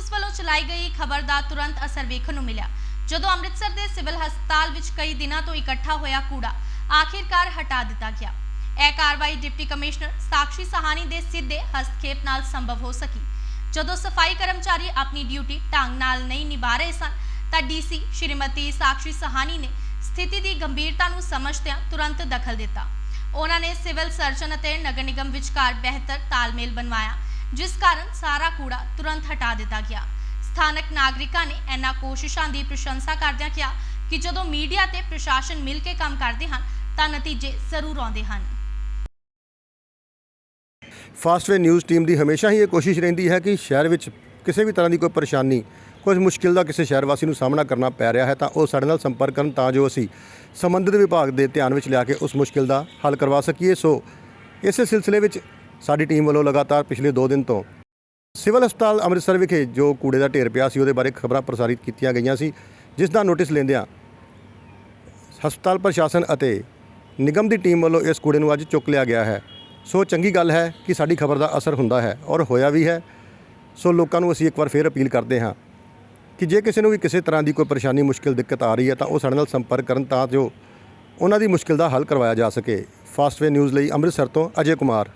News ਵੱਲੋਂ ਚਲਾਈ ਗਈ ਖਬਰ ਦਾ ਤੁਰੰਤ ਅਸਰ ਵੇਖਣ ਨੂੰ ਮਿਲਿਆ, ਜਦੋਂ ਅੰਮ੍ਰਿਤਸਰ ਦੇ ਸਿਵਲ ਹਸਪਤਾਲ ਵਿੱਚ ਕਈ ਦਿਨਾਂ ਤੋਂ ਇਕੱਠਾ ਹੋਇਆ ਕੂੜਾ ਆਖਿਰਕਾਰ ਹਟਾ ਦਿੱਤਾ ਗਿਆ। ਇਹ ਕਾਰਵਾਈ ਡਿਪਟੀ ਕਮਿਸ਼ਨਰ ਸਾਕਸ਼ੀ ਸਹਾਨੀ ਦੇ ਸਿੱਧੇ ਹਸਤਖੇਪ ਨਾਲ ਸੰਭਵ ਹੋ ਸਕੀ। ਜਦੋਂ ਸਫ਼ਾਈ ਕਰਮਚਾਰੀ ਆਪਣੀ ਡਿਊਟੀ ਢੰਗ ਨਾਲ ਨਹੀਂ ਨਿਭਾ ਰਹੇ ਸਨ, ਤਾਂ ਡੀਸੀ ਸ਼੍ਰੀਮਤੀ ਸਾਕਸ਼ੀ ਸਹਾਨੀ ਨੇ ਸਥਿਤੀ ਦੀ ਗੰਭੀਰਤਾ ਨੂੰ ਸਮਝਦਿਆਂ ਤੁਰੰਤ ਦਖਲ ਦਿੱਤਾ। ਉਹਨਾਂ ਨੇ ਸਿਵਲ ਸਰਜਨ ਅਤੇ ਨਗਰ ਨਿਗਮ ਵਿਚਕਾਰ ਬਿਹਤਰ ਤਾਲਮੇਲ ਬਣਵਾਇਆ ਜਿਸ ਕਾਰਨ ਸਾਰਾ ਕੂੜਾ ਤੁਰੰਤ ਹਟਾ ਦਿੱਤਾ ਗਿਆ। ਸਥਾਨਕ ਨਾਗਰਿਕਾਂ ਨੇ ਇਹਨਾਂ ਕੋਸ਼ਿਸ਼ਾਂ ਦੀ ਪ੍ਰਸ਼ੰਸਾ ਕਰਦਿਆਂ ਕਿਹਾ ਕਿ ਜਦੋਂ ਮੀਡੀਆ ਤੇ ਪ੍ਰਸ਼ਾਸਨ ਮਿਲ ਕੇ ਕੰਮ ਕਰਦੇ ਹਨ, ਤਾਂ ਨਤੀਜੇ ਜ਼ਰੂਰ ਆਉਂਦੇ ਹਨ। ਫਾਸਟਵੇ ਨਿਊਜ਼ ਟੀਮ ਦੀ ਹਮੇਸ਼ਾ ਹੀ ਇਹ ਕੋਸ਼ਿਸ਼ ਰਹਿੰਦੀ ਹੈ ਕਿ ਸ਼ਹਿਰ ਵਿੱਚ ਕਿਸੇ ਵੀ ਤਰ੍ਹਾਂ ਦੀ ਕੋਈ ਪਰੇਸ਼ਾਨੀ ਕੋਈ ਮੁਸ਼ਕਿਲ ਦਾ ਕਿਸੇ ਸ਼ਹਿਰ ਵਾਸੀ ਨੂੰ ਸਾਹਮਣਾ ਕਰਨਾ ਪੈ ਰਿਹਾ ਹੈ, ਤਾਂ ਉਹ ਸਾਡੇ ਨਾਲ ਸੰਪਰਕ ਕਰਨ ਤਾਂ ਜੋ ਅਸੀਂ ਸੰਬੰਧਿਤ ਵਿਭਾਗ ਦੇ ਧਿਆਨ ਵਿੱਚ ਲਿਆ ਕੇ ਉਸ ਮੁਸ਼ਕਿਲ ਦਾ ਹੱਲ ਕਰਵਾ ਸਕੀਏ। ਸੋ ਇਸੇ ਸਿਲਸਿਲੇ ਵਿੱਚ ਸਾਡੀ ਟੀਮ ਵੱਲੋਂ ਲਗਾਤਾਰ ਪਿਛਲੇ 2 ਦਿਨ ਤੋਂ ਸਿਵਲ ਹਸਪਤਾਲ ਅੰਮ੍ਰਿਤਸਰ ਵਿਖੇ ਜੋ ਕੂੜੇ ਦਾ ਢੇਰ ਪਿਆ ਸੀ, ਉਹਦੇ ਬਾਰੇ ਖਬਰਾਂ ਪ੍ਰਸਾਰਿਤ ਕੀਤੀਆਂ ਗਈਆਂ ਸੀ, ਜਿਸ ਦਾ ਨੋਟਿਸ ਲੈਂਦਿਆਂ ਹਸਪਤਾਲ ਪ੍ਰਸ਼ਾਸਨ ਅਤੇ ਨਿਗਮ ਦੀ ਟੀਮ ਵੱਲੋਂ ਇਸ ਕੂੜੇ ਨੂੰ ਅੱਜ ਚੁੱਕ ਲਿਆ ਗਿਆ ਹੈ। ਸੋ ਚੰਗੀ ਗੱਲ ਹੈ ਕਿ ਸਾਡੀ ਖਬਰ ਦਾ ਅਸਰ ਹੁੰਦਾ ਹੈ ਔਰ ਹੋਇਆ ਵੀ ਹੈ। ਸੋ ਲੋਕਾਂ ਨੂੰ ਅਸੀਂ ਇੱਕ ਵਾਰ ਫੇਰ ਅਪੀਲ ਕਰਦੇ ਹਾਂ ਕਿ ਜੇ ਕਿਸੇ ਨੂੰ ਵੀ ਕਿਸੇ ਤਰ੍ਹਾਂ ਦੀ ਕੋਈ ਪਰੇਸ਼ਾਨੀ, ਮੁਸ਼ਕਿਲ, ਦਿੱਕਤ ਆ ਰਹੀ ਹੈ ਤਾਂ ਉਹ ਸਾਡੇ ਨਾਲ ਸੰਪਰਕ ਕਰਨ ਤਾਂ ਜੋ ਉਹਨਾਂ ਦੀ ਮੁਸ਼ਕਿਲ ਦਾ ਹੱਲ ਕਰਵਾਇਆ ਜਾ ਸਕੇ। ਫਾਸਟਵੇ ਨਿਊਜ਼ ਲਈ ਅੰਮ੍ਰਿਤਸਰ ਤੋਂ ਅਜੇ ਕੁਮਾਰ।